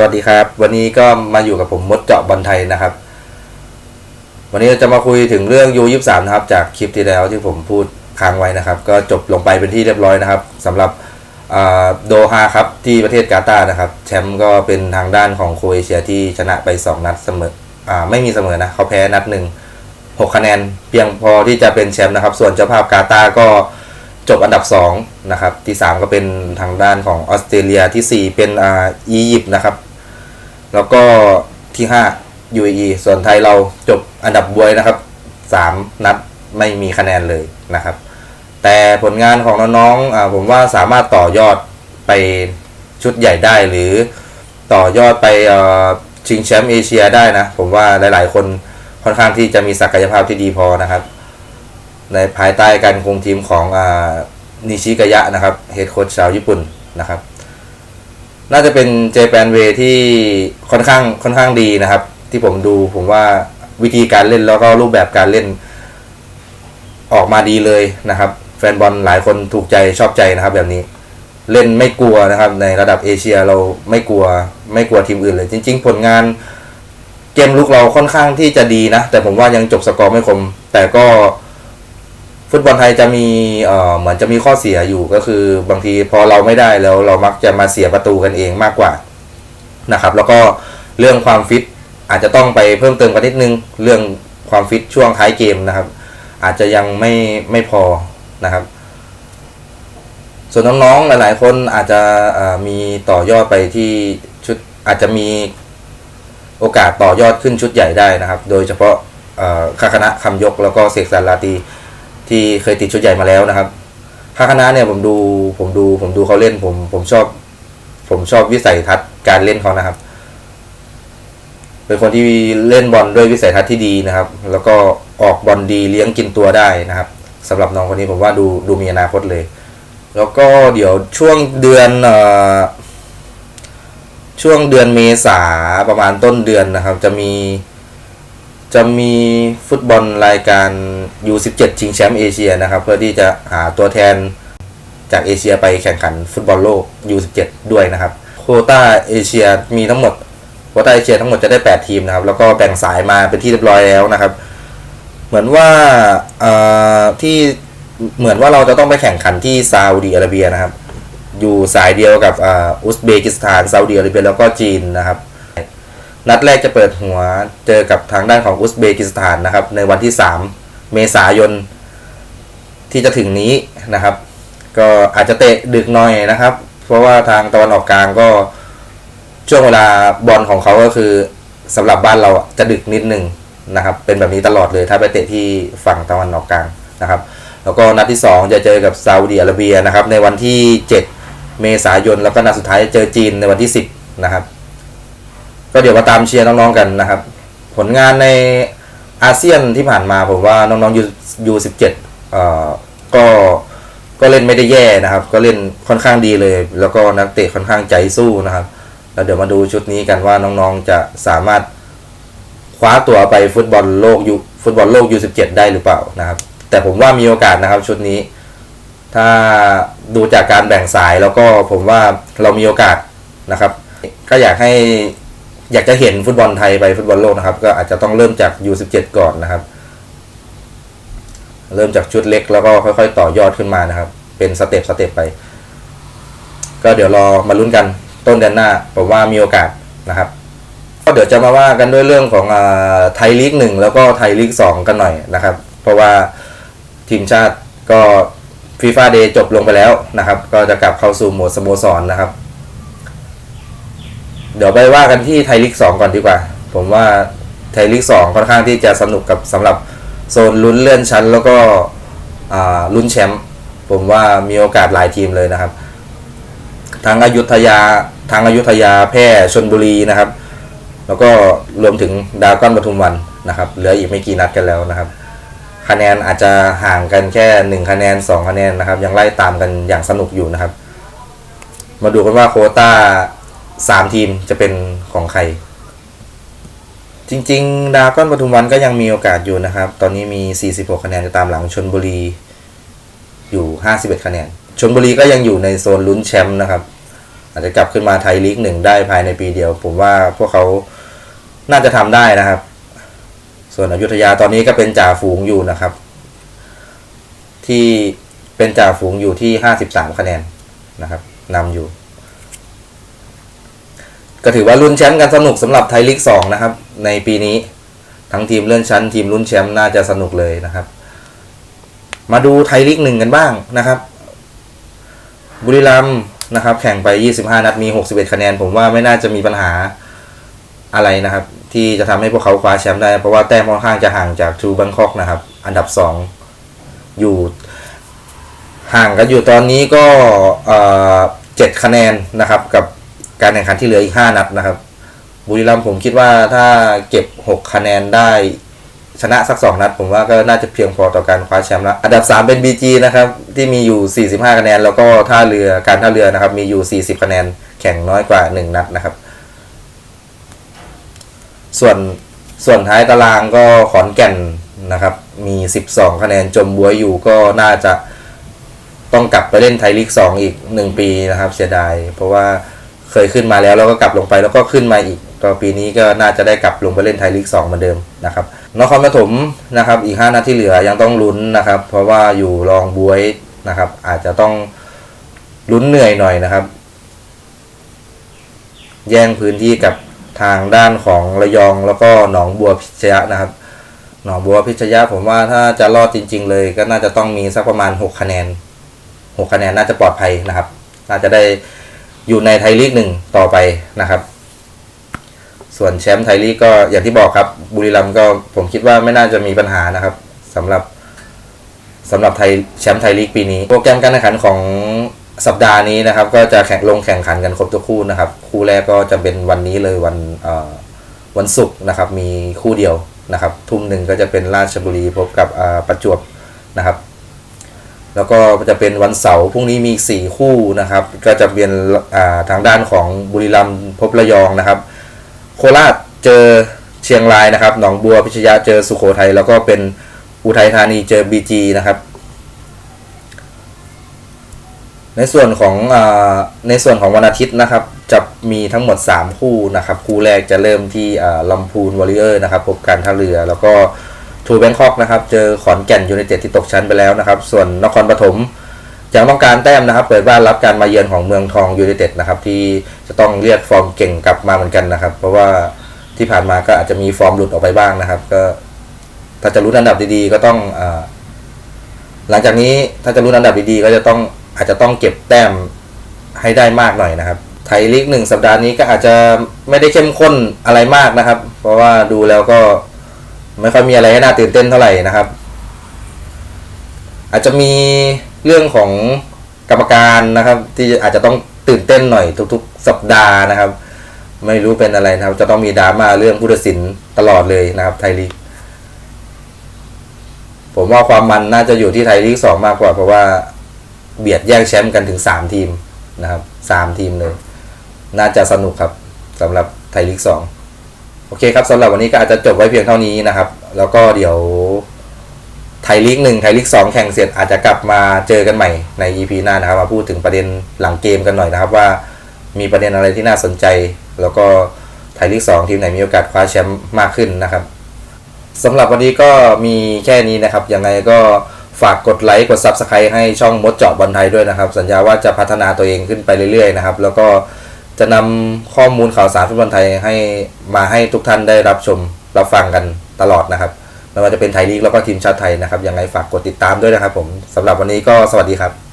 สวัสดีครับ วันนี้ก็มาอยู่กับผมมดเจาะบอลไทยนะครับ วันนี้เราจะมาคุยถึงเรื่องยูยี่สามนะครับ จากคลิปที่แล้วที่ผมพูดค้างไว้นะครับ ก็จบลงไปเป็นที่เรียบร้อยนะครับสำหรับโดฮาครับที่ประเทศกาตาร์นะครับ แชมป์ก็เป็นทางด้านของโครเอเชียที่ชนะไป 2 นัดเสมออไม่มีเสมอนะเขาแพ้นัดหนึ่งหกคะแนนเพียงพอที่จะเป็นแชมป์นะครับ ส่วนเจ้าภาพกาตาร์ก็จบอันดับ2นะครับที่ 3 ก็เป็นทางด้านของออสเตรเลียทีสี่4 เป็นอ่าอียิปต์นะครับ แล้วก็ที่ 5 UAE ส่วนไทยเราจบอันดับบวยนะครับ 3 นัดไม่มีคะแนนเลยนะครับ แต่ผลงานของน้องๆอผมว่าสามารถต่อยอดไปชุดใหญ่ได้หรือต่อยอดไปชิงแชมป์เอเชียได้นะ ผมว่าหลายๆ คนค่อนข้างที่จะมีศักยภาพที่ดีพอนะครับ ในภายใต้การคุมทีมของอนิชิกายะนะครับเฮดโค้ชชาวญี่ปุ่นนะครับ น่าจะเป็นเจแปนเวที่ค่อนข้างค่อนข้างดีนะครับ ที่ผมดูผมว่าวิธีการเล่นแล้วก็รูปแบบการเล่นออกมาดีเลยนะครับ แฟนบอลหลายคนถูกใจชอบใจนะครับ แบบนี้ เล่นไม่กลัวนะครับ ในระดับเอเชียเราไม่กลัว ไม่กลัวทีมอื่นเลย จริง ๆ ผลงานเกมลุกเราค่อนข้างที่จะดีนะ แต่ผมว่ายังจบสกอร์ไม่คม แต่ก็ ฟุตบอลไทยจะมีเอ่อเหมือนจะมีข้อเสียอยู่ก็คือบางทีพอเราไม่ได้แล้วเรามักจะมาเสียประตูกันเองมากกว่านะครับ แล้วก็เรื่องความฟิตอาจจะต้องไปเพิ่มเติมกันนิดนึง เรื่องความฟิตช่วงท้ายเกมนะครับ อาจจะยังไม่ไม่พอนะครับ ส่วนน้องๆหลายๆ คนอาจจะมีต่อยอดไปที่ชุดอาจจะมีโอกาสต่อยอดขึ้นชุดใหญ่ได้นะครับ โดยเฉพาะคาคณะคำยกแล้วก็เสกสรรลาตี ที่เคยติดชุดใหญ่มาแล้วนะครับภาคณะเนี่ยผมดูผมดูผมดูเขาเล่นผมผมชอบ ผมชอบวิสัยทัศน์การเล่นเขานะครับ เป็นคนที่เล่นบอลด้วยวิสัยทัศน์ที่ดีนะครับ แล้วก็ออกบอลดีเลี้ยงกินตัวได้นะครับสำหรับน้องคนนี้ผมว่าดูดูมีอนาคตเลย แล้วก็เดี๋ยวช่วงเดือนเอ่อช่วงเดือนเมษาประมาณต้นเดือนนะครับ จะมี จะมีฟุตบอลรายการ U17 ชิงแชมป์เอเชียนะครับ เพื่อที่จะหาตัวแทนจากเอเชียไปแข่งขันฟุตบอลโลก U17 ด้วยนะครับ โคต้าเอเชียมีทั้งหมด โคต้าเอเชียทั้งหมดจะได้ 8 ทีมนะครับ แล้วก็แบ่งสายมาเป็นที่เรียบร้อยแล้วนะครับ เหมือนว่าที่เหมือนว่าเราจะต้องไปแข่งขันที่ซาอุดีอาระเบียนะครับ อยู่สายเดียวกับอุซเบกิสถานซาอุดีอาระเบียแล้วก็จีนนะครับ นัดแรกจะเปิดหัวเจอกับทางด้านของอุซเบกิสถานนะครับ ในวันที่ 3 เมษายนที่จะถึงนี้นะครับ ก็อาจจะเตะดึกหน่อยนะครับ เพราะว่าทางตะวันออกกลางก็ช่วงเวลาบอลของเขาก็คือสำหรับบ้านเราจะดึกนิดนึงนะครับ เป็นแบบนี้ตลอดเลยถ้าไปเตะที่ฝั่งตะวันออกกลางนะครับ แล้วก็นัดที่ 2 จะเจอกับซาอุดีอาระเบียนะครับ ในวันที่ 7 เมษายนแล้วก็นัดสุดท้ายจะเจอจีนในวันที่ 10 นะครับ ก็เดี๋ยวมาตามเชียร์น้องๆกันนะครับ ผลงานในอาเซียนที่ผ่านมาผมว่าน้องๆยูยูสิบเจ็ดเอ่อก็ก็เล่นไม่ได้แย่นะครับ ก็เล่นค่อนข้างดีเลย แล้วก็นักเตะค่อนข้างใจสู้นะครับ แล้วเดี๋ยวมาดูชุดนี้กันว่าน้องๆจะสามารถคว้าตัวไปฟุตบอลโลกยูฟุตบอลโลกยูสิบเจ็ดได้หรือเปล่านะครับ แต่ผมว่ามีโอกาสนะครับชุดนี้ ถ้าดูจากการแบ่งสายแล้วก็ผมว่าเรามีโอกาสนะครับ ก็อยากให้ อยากจะเห็นฟุตบอลไทยไปฟุตบอลโลกนะครับ ก็อาจจะต้องเริ่มจาก U17 ก่อนนะครับ เริ่มจากชุดเล็กแล้วก็ค่อยๆ ต่อยอดขึ้นมานะครับ เป็นสเต็ปสเต็ปไป ก็เดี๋ยวรอมาลุ้นกันต้นเดือนหน้าผมว่ามีโอกาสนะครับก็เดี๋ยวจะมาว่ากันด้วยเรื่องของไทยลีกหนึ่งแล้วก็ไทยลีกสองกันหน่อยนะครับ เพราะว่าทีมชาติก็ฟีฟ่าเดย์จบลงไปแล้วนะครับ ก็จะกลับเข้าสู่โหมดสโมสรนะครับ เดี๋ยวไปว่ากันที่ไทยลีก2ก่อนดีกว่า ผมว่าไทยลีก2ค่อนข้างที่จะสนุกกับสำหรับโซนลุ้นเลื่อนชั้น แล้วก็ลุ้นแชมป์ผมว่ามีโอกาสหลายทีมเลยนะครับทางอายุทยาทางอายุทยาแพร่ชนบุรีนะครับ แล้วก็รวมถึงดราก้อนปทุมวันนะครับ เหลืออีกไม่กี่นัดกันแล้วนะครับ คะแนนอาจจะห่างกันแค่ 1 คะแนน 2 คะแนนนะครับ ยังไล่ตามกันอย่างสนุกอยู่นะครับ มาดูกันว่าโคต้า สามทีมจะเป็นของใคร จริงๆดราก้อนปทุมวันก็ยังมีโอกาสอยู่นะครับ ตอนนี้มี 46 คะแนนจะตามหลังชนบุรีอยู่ 51 คะแนนชนบุรีก็ยังอยู่ในโซนลุ้นแชมป์นะครับ อาจจะกลับขึ้นมาไทยลีกหนึ่งได้ภายในปีเดียว ผมว่าพวกเขาน่าจะทำได้นะครับ ส่วนอยุธยาตอนนี้ก็เป็นจ่าฝูงอยู่นะครับ ที่เป็นจ่าฝูงอยู่ที่ห้าสิบสามคะแนนนะครับนำอยู่ ก็ถือว่าลุ้นแชมป์กันสนุกสำหรับไทยลีกสองนะครับ ในปีนี้ ทั้งทีมเลื่อนชั้น ทีมลุ้นแชมป์น่าจะสนุกเลยนะครับ มาดูไทยลีกหนึ่งกันบ้างนะครับ บุรีรัมย์นะครับ แข่งไป 25 นัดมี 61 คะแนน ผมว่าไม่น่าจะมีปัญหาอะไรนะครับ ที่จะทำให้พวกเขาคว้าแชมป์ได้เพราะว่าแต้มค่อนข้างจะห่างจากทูบังคอกนะครับ อันดับ 2 อยู่ ห่างกันอยู่ตอนนี้ก็เอ่อ7คะแนนนะครับกับ การแข่งขันที่เหลืออีก5นัดนะครับ บุรีรัมย์ผมคิดว่าถ้าเก็บ6คะแนนได้ชนะสัก2นัด ผมว่าก็น่าจะเพียงพอต่อการคว้าแชมป์แล้วอันดับ 3 เป็น BG นะครับ ที่มีอยู่ 45 คะแนน แล้วก็ท่าเรือการท่าเรือนะครับ มีอยู่ 40 คะแนน แข่งน้อยกว่า 1 นัดนะครับ ส่วนส่วนท้ายตารางก็ขอนแก่นนะครับ มี 12 คะแนนจมบัวอยู่ก็น่าจะต้องกลับไปเล่นไทยลีก 2 อีก 1 ปีนะครับ เสียดายเพราะว่า เคยขึ้นมาแล้วแล้วก็กลับลงไปแล้วก็ขึ้นมาอีกก็ปีนี้ก็น่าจะได้กลับลงไปเล่นไทยลีก2เหมือนเดิมนะครับนครปฐมนะครับอีก 5นัดที่เหลือยังต้องลุ้นนะครับ เพราะว่าอยู่รองบวยนะครับ อาจจะต้องลุ้นเหนื่อยหน่อยนะครับ แย่งพื้นที่กับทางด้านของระยองแล้วก็หนองบัวพิชยะนะครับ หนองบัวพิชยะผมว่าถ้าจะรอดจริง ๆ เลย ก็น่าจะต้องมีสักประมาณ 6 คะแนน 6 คะแนนน่าจะปลอดภัยนะครับ น่าจะได้ อยู่ในไทยลีกหนึ่งต่อไปนะครับ ส่วนแชมป์ไทยลีกก็อย่างที่บอกครับ บุรีรัมย์ก็ผมคิดว่าไม่น่าจะมีปัญหานะครับสำหรับสำหรับไทยแชมป์ไทยลีกปีนี้ โปรแกรมการแข่งขันของสัปดาห์นี้นะครับ ก็จะแข่งลงแข่งขันกันครบทุกคู่นะครับ คู่แรกก็จะเป็นวันนี้เลยวันวันศุกร์นะครับ มีคู่เดียวนะครับ ทุ่มหนึ่งก็จะเป็นราชบุรีพบกับประจวบนะครับ แล้วก็จะเป็นวันเสาร์พรุ่งนี้มีสี่คู่นะครับ ก็จะเป็นาทางด้านของบุรีรัมย์พบระยองนะครับ โคราชเจอเชียงรายนะครับ หนองบัวพิชยะเจอสุโขทัยแล้วก็เป็นอุทัยธานีเจอบีจีนะครับ ในส่วนของอในส่วนของวันอาทิตย์นะครับ จะมีทั้งหมด 3 คู่นะครับ คู่แรกจะเริ่มที่ลำพูนวอริเออร์นะครับพบการท่าเรือแล้วก็ ทูแบงคอกนะครับ เจอขอนแก่นยูไนเต็ดที่ตกชั้นไปแล้วนะครับ ส่วนนครปฐมยังต้องการแต้มนะครับ เปิดบ้านรับการมาเยือนของเมืองทองยูไนเต็ดนะครับ ที่จะต้องเรียกฟอร์มเก่งกลับมาเหมือนกันนะครับ เพราะว่าที่ผ่านมาก็อาจจะมีฟอร์มหลุดออกไปบ้างนะครับ ก็ถ้าจะลุ้นอันดับดีๆ ก็ต้องอหลังจากนี้ถ้าจะลุ้นอันดับดีๆก็จะต้องอาจจะต้องเก็บแต้มให้ได้มากหน่อยนะครับไทยลีกหนึ่งสัปดาห์นี้ก็อาจจะไม่ได้เข้มข้นอะไรมากนะครับ เพราะว่าดูแล้วก็ ไม่ค่อยมีอะไรให้น่าตื่นเต้นเท่าไหร่นะครับ อาจจะมีเรื่องของกรรมการนะครับ ที่อาจจะต้องตื่นเต้นหน่อยทุก ๆ สัปดาห์นะครับ ไม่รู้เป็นอะไรนะครับ จะต้องมีดราม่าเรื่องผู้ตัดสินตลอดเลยนะครับ ไทยลีกผมว่าความมันน่าจะอยู่ที่ไทยลีกสองมากกว่า เพราะว่าเบียดแย่งแชมป์กันถึงสามทีมนะครับสามทีมเลย น่าจะสนุกครับสำหรับไทยลีกสอง โอเคครับสำหรับวันนี้ก็อาจจะจบไว้เพียงเท่านี้นะครับ แล้วก็เดี๋ยวไทยลีกหนึ่งไทยลีกสองแข่งเสร็จอาจจะกลับมาเจอกันใหม่ใน EP หน้านะครับ มาพูดถึงประเด็นหลังเกมกันหน่อยนะครับ ว่ามีประเด็นอะไรที่น่าสนใจ แล้วก็ไทยลีกสองทีมไหนมีโอกาสคว้าแชมป์มากขึ้นนะครับสำหรับวันนี้ก็มีแค่นี้นะครับยังไงก็ฝากกดไลค์กด Subscribe ให้ช่องมดเจาะบอลไทยด้วยนะครับ สัญญาว่าจะพัฒนาตัวเองขึ้นไปเรื่อยๆนะครับ แล้วก็ จะนำข้อมูลข่าวสารฟุตบอลไทยให้มาให้ทุกท่านได้รับชมรับฟังกันตลอดนะครับไม่ว่าจะเป็นไทยลีกแล้วก็ทีมชาติไทยนะครับยังไงฝากกดติดตามด้วยนะครับผมสำหรับวันนี้ก็สวัสดีครับ